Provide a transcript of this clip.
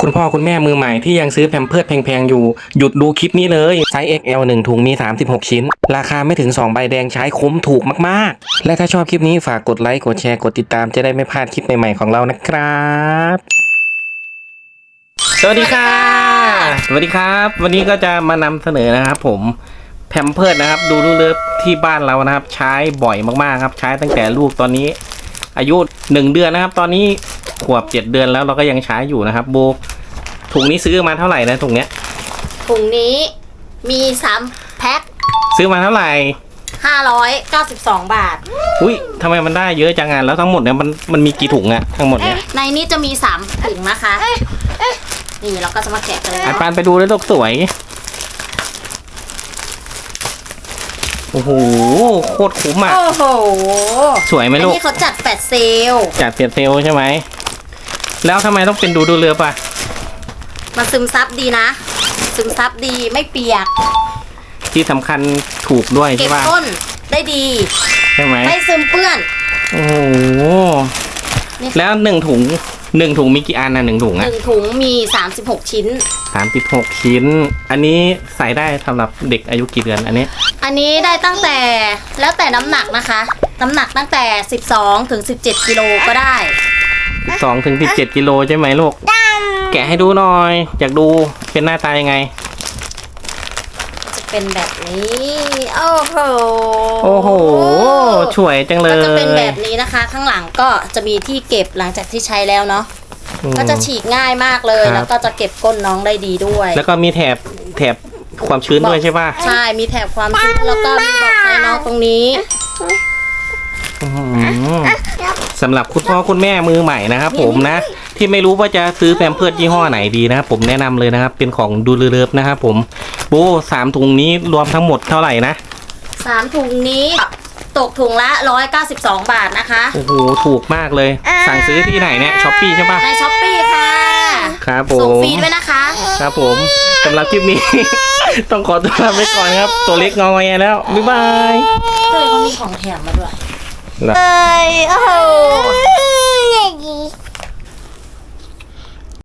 คุณพ่อคุณแม่มือใหม่ที่ยังซื้อแพมเพิร์ดแพงๆ อยู่ หยุดดูคลิปนี้เลยไซส์ XL 1 ถุงมี 36 ชิ้น ราคาไม่ถึง 2 ใบแดงใช้คุ้มถูกมากๆ และถ้าชอบคลิปนี้ฝากกดไลค์ กดแชร์ กดติดตามจะได้ไม่พลาดคลิปใหม่ๆของเรานะครับ สวัสดีค่ะ สวัสดีครับ วันนี้ก็จะมานำเสนอนะครับผมแพมเพิร์ดนะครับ ดูดูเลิฟที่บ้านเรานะครับ ใช้บ่อยมากๆครับ ใช้ตั้งแต่ลูกตอนนี้ อายุหนึ่งเดือนนะครับ ตอนนี้ ขวบเจ็ดเดือนแล้วเราก็ยังใช้อยู่นะครับโบถุงนี้ซื้อมาเท่าไหร่นะถุงเนี้ย ถุงนี้มีสามแพ็คซื้อมาเท่าไหร่592บาท อุ้ยทำไมมันได้เยอะจังงานแล้วทั้งหมดเนี่ยมันมันมีกี่ถุงอะทั้งหมดเนี่ยในนี้จะมี3ถุงนะคะ นี่เราก็จะมาแกะกันเลยไอปานไปดูเลยลูกสวย โอ้โห โคตรคุ้มอะโอ้โห สวยไหมอันลูกนี้เขาจัดแฟดเซลลจัดเสียเซลลใช่ไหม แล้วทำไมต้องเป็นดูดูเรือปะมันซึมซับดีนะ ซึมซับดีไม่เปียก ที่สำคัญถูกด้วยเก็ใช่บปะก้นได้ดี ใช่ไหมไม่ซึมเปื้อน โอ้โหนี่แล้วหนึ่งถุงหนึ่งถุงมีกี่อันนะหนึ่งถุงหอะนึ่งถุงมี 36 ชิ้น สามสิบหกชิ้น อันนี้ใส่ได้สำหรับเด็กอายุกี่เดือนอันนี้ อันนี้ได้ตั้งแต่แล้วแต่น้ำหนักนะคะ น้ำหนักตั้งแต่ 12 ถึง 17 กิโลก็ได้ สองถึงสิบเจ็ดกิโลใช่ไหมลูก แกะให้ดูหน่อย อยากดูเป็นหน้าตายังไง จะเป็นแบบนี้ โอ้โห โอ้โหช่วยจังเลยก็จะเป็นแบบนี้นะคะ ข้างหลังก็จะมีที่เก็บหลังจากที่ใช้แล้วเนาะอืมก็จะฉีกง่ายมากเลยครับแล้วก็จะเก็บก้นน้องได้ดีด้วย แล้วก็มีแถบแถบความชื้นด้วยใช่ป่ะใช่มีแถบความชื้นแล้วก็มีบอกไซน้องตรงนี้ สำหรับคุณพ่อคุณแม่มือใหม่นะครับผมนะ ที่ไม่รู้ว่าจะซื้อแพมเพิร์ดยี่ห้อไหนดีนะครับผมแนะนำเลยนะครับ เป็นของดูเลิฟนะครับผมโอ้สามถุงนี้รวมทั้งหมดเท่าไหร่นะสามถุงนี้ตกถุงละ 192 บาทนะคะ โอ้โห ถูกมากเลย สั่งซื้อที่ไหนเนี่ยช้อปปี้ใช่ป่ะในช้อปปี้ค่ะ ครับผส่งมฟรีด้วยนะคะ ครับผมสำหรับคลิปนี้ ต้องขอตัวลาไปก่อนครับ ตัวเล็กงอแงแล้ว บ๊ายบายเฮ้ยเขามีของแถมมาด้วยแล้วเอ้ยโอ้โห